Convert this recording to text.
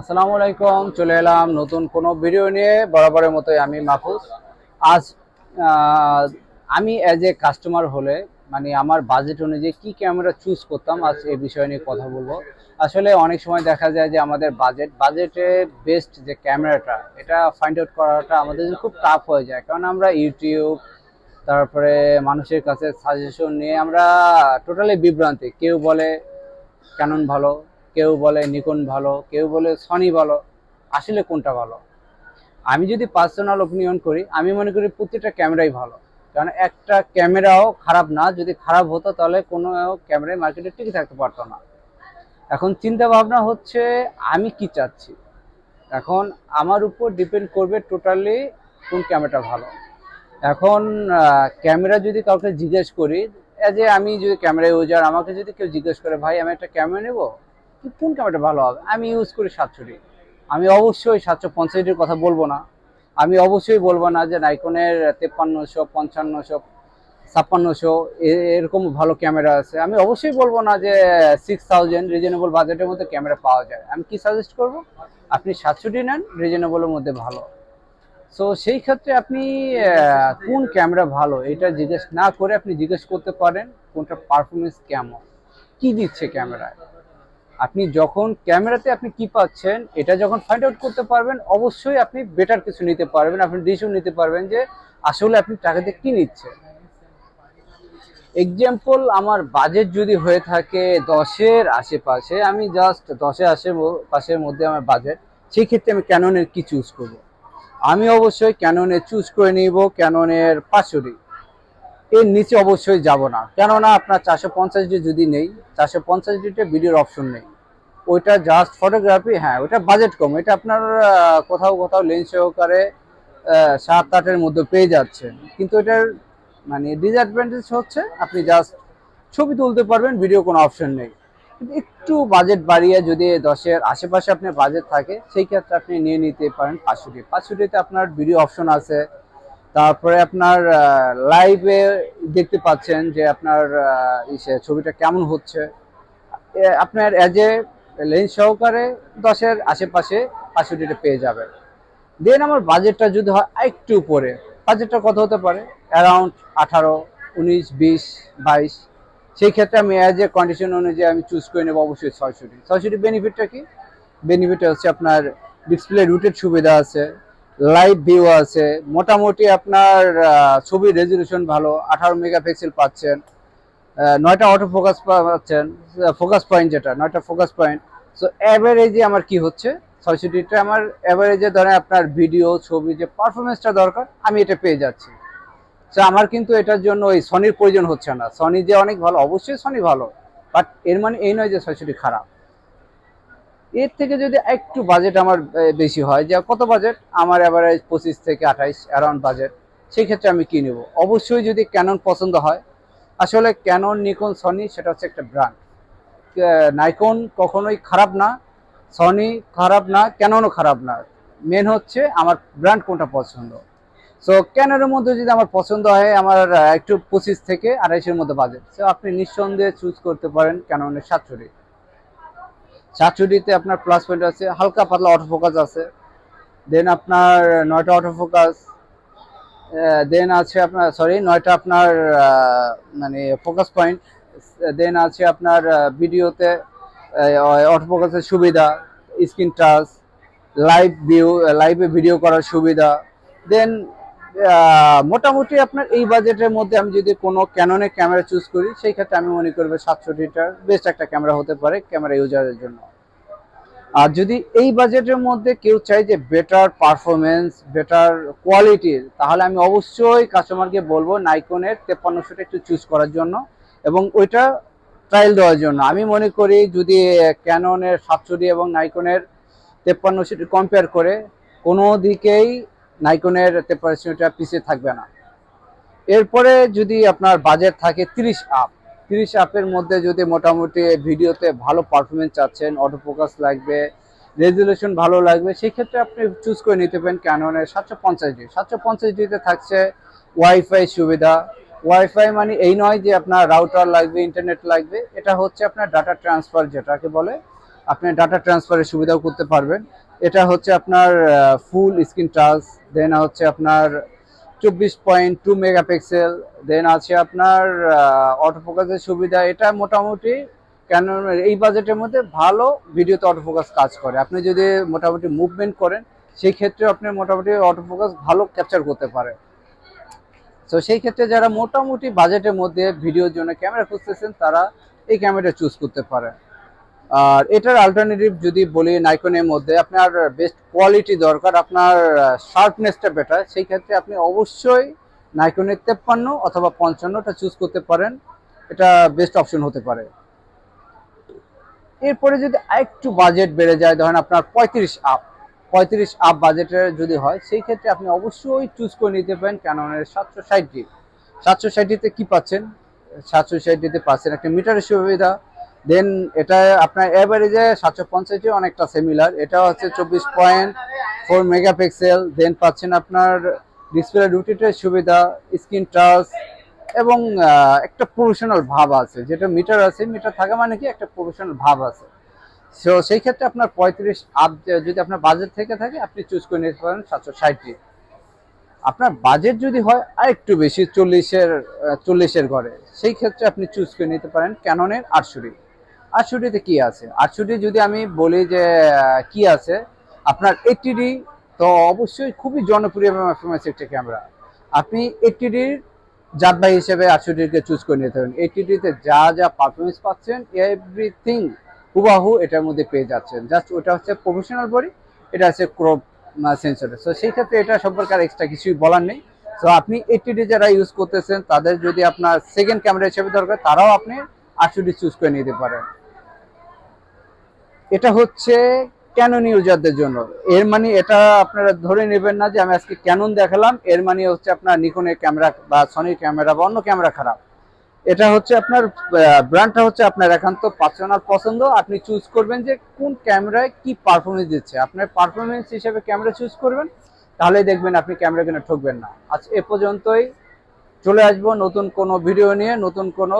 আসসালামু আলাইকুম, চলে এলাম নতুন কোনো ভিডিও নিয়ে, বরাবরের মতোই আমি মাহফুজ। আজ আমি অ্যাজ এ কাস্টমার হলে মানে আমার বাজেট অনুযায়ী কি ক্যামেরা চুজ করতাম, আজ এই বিষয় নিয়ে কথা বলব। আসলে অনেক সময় দেখা যায় যে আমাদের বাজেট বাজেটে বেস্ট যে ক্যামেরাটা এটা ফাইন্ড আউট করাটা আমাদের জন্য খুব টাফ হয়ে যায়। কারণ আমরা ইউটিউব তারপরে মানুষের কাছে সাজেশন নিয়ে আমরা টোটালি বিভ্রান্তি। কেউ বলে ক্যানন ভালো। কেউ বলে নিকন ভালো, কেউ বলে সনি ভালো, আসলে কোনটা ভালো? আমি যদি পার্সোনাল ওপিনিয়ন করি, আমি মনে করি প্রতিটা ক্যামেরাই ভালো। কারণ একটা ক্যামেরাও খারাপ না, যদি খারাপ হতো তাহলে কোনো ক্যামেরায় মার্কেটে টিকে থাকতে পারতো না। এখন চিন্তা ভাবনা হচ্ছে, আমি কি চাচ্ছি? এখন আমার উপর ডিপেন্ড করবে টোটালি কোন ক্যামেরাটা ভালো। এখন ক্যামেরা যদি কাউকে জিজ্ঞেস করি যে আমি যদি ক্যামেরা ইউজার আমাকে যদি কেউ জিজ্ঞেস করে, ভাই, আমি একটা ক্যামেরা নেব? কোন ক্যামেরাটা ভালো হবে? আমি ইউজ করি সাতশোটি আমি অবশ্যই সাতশো পঞ্চাশটির কথা বলব না। আমি অবশ্যই বলব না যে নাইকনের তেপ্পান্নশো, পঞ্চান্নশো, ছাপ্পান্নশো এরকম ভালো ক্যামেরা আছে। আমি অবশ্যই বলব না যে সিক্স থাউজেন্ড রিজনেবল বাজেটের মধ্যে ক্যামেরা পাওয়া যায়। আমি কি সাজেস্ট করব? আপনি সাতশোটি নেন রিজনেবলের মধ্যে ভালো। সো সেই ক্ষেত্রে আপনি কোন ক্যামেরা ভালো? এটা জিজ্ঞেস না করে আপনি জিজ্ঞেস করতে পারেন, কোনটা পারফরমেন্স কেমন? কি দিচ্ছে ক্যামেরায় আপনি যখন ক্যামেরাতে আপনি কি পাচ্ছেন, এটা যখন ফাইন্ড আউট করতে পারবেন, অবশ্যই আপনি বেটার কিছু নিতে পারবেন, আপনি ডিসিশন নিতে পারবেন যে আসলে আপনি টাকাতে কি নিচ্ছে এক্সাম্পল আমার বাজেট যদি হয়ে থাকে দশের আশেপাশে, আমি জাস্ট দশের আশে পাশের মধ্যে আমার বাজেট সেই ক্ষেত্রে আমি ক্যাননের কি চুজ করব? আমি অবশ্যই ক্যাননের চুজ করে নিব ক্যাননের পাঁচশোটি এর নিচে অবশ্যই যাব না। কেননা আপনার চারশো পঞ্চাশ ডি যদি নেই, চারশো পঞ্চাশ ডিতে ভিডিওর অপশন নেই। ওইটা জাস্ট ফটোগ্রাফি হ্যাঁ ওইটা বাজেট কম। এটা আপনার কোথাও কোথাও লেন্স সহকারে সাত আটের মধ্যে পেয়ে যাচ্ছেন। কিন্তু এটার মানে ডিসঅ্যাডভান্টেজ হচ্ছে, আপনি জাস্ট ছবি তুলতে পারবেন ভিডিও কোনো অপশন নেই। একটু বাজেট বাড়িয়ে যদি দশের আশেপাশে আপনার বাজেট থাকে, সেই ক্ষেত্রে আপনি নিয়ে নিতে পারেন পাঁচশোটি পাঁচশোটিতে আপনার ভিডিও অপশন আছে। তারপরে আপনার লাইভে দেখতে পাচ্ছেন যে আপনার ইসে ছবিটা কেমন হচ্ছে। আপনার অ্যাজ এ লেন্স সহকারে দশের আশেপাশে পাঁচশোটিটা পেয়ে যাবেন। দেন আমার বাজেটটা যদি হয় একটু উপরে বাজেটটা কত হতে পারে? অ্যারাউন্ড আঠারো, উনিশ, বিশ, বাইশ। সেই ক্ষেত্রে আমি অ্যাজ এ কন্ডিশন অনুযায়ী আমি চুজ করে নেব অবশ্যই ছয়শোটি। ছয়শোটি বেনিফিটটা কি? বেনিফিটটা হচ্ছে আপনার ডিসপ্লে রুটের সুবিধা আছে। লাইভ ভিউ আছে। মোটামুটি আপনার ছবির রেজলিউশন ভালো, আঠারো মেগাপিক্সেল পাচ্ছেন। নয়টা অটো ফোকাস পাচ্ছেন ফোকাস পয়েন্ট যেটা, নয়টা ফোকাস পয়েন্ট সো অ্যাভারেজে আমার কি হচ্ছে? ছয়ষট্টিটা আমার অ্যাভারেজে ধরেন আপনার ভিডিও ছবি, যে পারফরমেন্সটা দরকার, আমি এটা পেয়ে যাচ্ছি। সো আমার কিন্তু এটার জন্য ওই সনির প্রয়োজন হচ্ছে না। সনি যে অনেক ভালো, অবশ্যই সনি ভালো। বাট এর মানে এই নয় যে ছয়ষট্টি খারাপ। এর থেকে যদি একটু বাজেট আমার বেশি হয়, যে কত বাজেট আমার অ্যাভারেজ পঁচিশ থেকে আঠাইশ অ্যারাউন্ড বাজেট সেই ক্ষেত্রে আমি কি নেব? অবশ্যই যদি ক্যানন পছন্দ হয়, আসলে ক্যানন নিকন সনি সেটা হচ্ছে একটা ব্র্যান্ড নাইকন কখনোই খারাপ না সনি খারাপ না ক্যাননও খারাপ না। মেন হচ্ছে আমার ব্র্যান্ড কোনটা পছন্দ। সো ক্যাননের মধ্যে যদি আমার পছন্দ হয়, আমার একটু পঁচিশ থেকে আড়াইশের মধ্যে বাজেট সো আপনি নিঃসন্দেহে চুজ করতে পারেন ক্যাননের সাতষট্টি। সাতষট্টিতে আপনার প্লাস পয়েন্ট আছে, হালকা পাতলা অটো ফোকাস আছে দেন আপনার নয়টা অটো ফোকাস দেন আছে আপনার সরি নয়টা আপনার মানে ফোকাস পয়েন্ট দেন আছে আপনার ভিডিওতে অটো ফোকাসের সুবিধা স্ক্রিন টাচ লাইভ ভিউ লাইভে ভিডিও করার সুবিধা দেন মোটামুটি আপনার এই বাজেটের মধ্যে আমি যদি কোনো ক্যাননের ক্যামেরা চুজ করি, সেই ক্ষেত্রে আমি মনে করব সাতষট্টিটার বেস্ট একটা ক্যামেরা হতে পারে ক্যামেরা ইউজারের জন্য। আর যদি এই বাজেটের মধ্যে কেউ চাই যে বেটার পারফরমেন্স বেটার কোয়ালিটির তাহলে আমি অবশ্যই কাস্টমারকে বলব নাইকনের তেপ্পান্নশোটা একটু চুজ করার জন্য এবং ওইটা ট্রায়াল দেওয়ার জন্য। আমি মনে করি যদি ক্যাননের সাতষট্টি এবং নাইকনের তেপ্পান্নশোটি কম্পেয়ার করে, কোনো দিকেই নাইকনের তেপ্পান্নশোটা পিছিয়ে থাকবে না। এরপরে যদি আপনার বাজেট থাকে তিরিশ আপ তিরিশ আপের মধ্যে যদি মোটামুটি ভিডিওতে ভালো পারফরমেন্স চাচ্ছেন অটো ফোকাস লাগবে রেজুলেশন ভালো লাগবে সেই ক্ষেত্রে আপনি চুজ করে নিতে পারেন ক্যাননের সাতশো পঞ্চাশ ডি সাতশো পঞ্চাশ ডিতে থাকছে ওয়াইফাই সুবিধা। ওয়াইফাই মানে এই নয় যে আপনার রাউটার লাগবে ইন্টারনেট লাগবে, এটা হচ্ছে আপনার ডাটা ট্রান্সফার যেটাকে বলে। আপনি ডাটা ট্রান্সফারের সুবিধাও করতে পারবেন। এটা হচ্ছে আপনার ফুল স্ক্রিন টাচ দেন হচ্ছে আপনার চব্বিশ পয়েন্ট টু মেগাপিক্সেল। দেন আছে আপনার অটোফোকাসের সুবিধা। এটা মোটামুটি কেন, এই বাজেটের মধ্যে ভালো ভিডিওতে অটোফোকাস কাজ করে। আপনি যদি মোটামুটি মুভমেন্ট করেন, সেই ক্ষেত্রে আপনি মোটামুটি অটোফোকাস ভালো ক্যাপচার করতে পারে তো সেই ক্ষেত্রে যারা মোটামুটি বাজেটের মধ্যে ভিডিওর জন্য ক্যামেরা খুঁজতেছেন, তারা এই ক্যামেরাটা চুজ করতে পারে আর এটার অল্টারনেটিভ যদি বলি নাইকনের মধ্যে, আপনার বেস্ট কোয়ালিটি দরকার, আপনার শার্পনেসটা বেটার সেই ক্ষেত্রে আপনি অবশ্যই নাইকনের তেপ্পান্ন অথবা পঞ্চান্নটা চুজ করতে পারেন। এটা বেস্ট অপশন হতে পারে। এরপরে যদি আরেকটু বাজেট বেড়ে যায়, ধরেন আপনার পঁয়ত্রিশ আপ পঁয়ত্রিশ আপ বাজেটের যদি হয়, সেই ক্ষেত্রে আপনি অবশ্যই চুজ করে নিতে পারেন ক্যাননের সাতশো ষাটটি সাতশো ষাটটিতে কি পাচ্ছেন? সাতশো ষাটটিতে পাচ্ছেন একটা মিটারের সুবিধা। দেন এটা আপনার অ্যাভারেজে সাতশো পঞ্চাশটি অনেকটা সিমিলার এটা হচ্ছে চব্বিশ পয়েন্ট ফোর মেগাপিক্সেল দেন পাচ্ছেন আপনার ডিসপ্লে রুটিটের সুবিধা স্ক্রিন টাচ এবং একটা প্রফেশনাল ভাব আছে। যেটা মিটার আছে মিটার থাকা মানে কি? একটা প্রফেশনাল ভাব আছে। সো সেই ক্ষেত্রে আপনার পঁয়ত্রিশ আপ যদি আপনার বাজেট থেকে থাকে, আপনি চুজ করে নিতে পারেন সাতশো ষাটটি আপনার বাজেট যদি হয় আর একটু বেশি, চল্লিশের চল্লিশের ঘরে। সেই ক্ষেত্রে আপনি চুজ করে নিতে পারেন ক্যাননের আটষট্টি। আটষট্টিতে কি আছে? আটষট্টি যদি আমি বলি যে কি আছে? আপনার এইচডি তো অবশ্যই খুবই জনপ্রিয় ফেমাস একটা ক্যামেরা আপনি এইচডির জাতবাহী হিসেবে আটষট্টিকে চুজ করে নিতে পারেন। এইচডিতে যা যা পারফরমেন্স পাচ্ছেন এভরিথিং হুবাহু এটার মধ্যে পেয়ে যাচ্ছেন। জাস্ট ওটা হচ্ছে প্রফেশনাল বডি এটা হচ্ছে ক্রপ সেন্সর সো সেই ক্ষেত্রে এটা সম্পর্কে আর এক্সট্রা কিছুই বলার নেই। সো আপনি এইচডি যারা ইউজ করতেছেন, তাদের যদি আপনার সেকেন্ড ক্যামেরা হিসেবে দরকার, তারাও আপনি আটষট্টি চুজ করে নিতে পারেন। এটা হচ্ছে ক্যানন ইউজারদের জন্য? এর মানে এটা আপনারা ধরে নেবেন না যে আমি আজকে ক্যানন দেখালাম, এর মানে হচ্ছে আপনার নিকনের ক্যামেরা বা সনির ক্যামেরা বা অন্য ক্যামেরা খারাপ। এটা হচ্ছে আপনার ব্র্যান্ডটা হচ্ছে আপনার একান্ত পার্সোনাল পছন্দ। আপনি চুজ করবেন যে কোন ক্যামেরায় কি পারফরমেন্স দিচ্ছে। আপনার পারফরমেন্স হিসেবে ক্যামেরা চুজ করবেন, তাহলে দেখবেন আপনি ক্যামেরা কিনে ঠকবেন না। আজ এ পর্যন্তই, চলে আসব নতুন কোনো ভিডিও নিয়ে, নতুন কোনো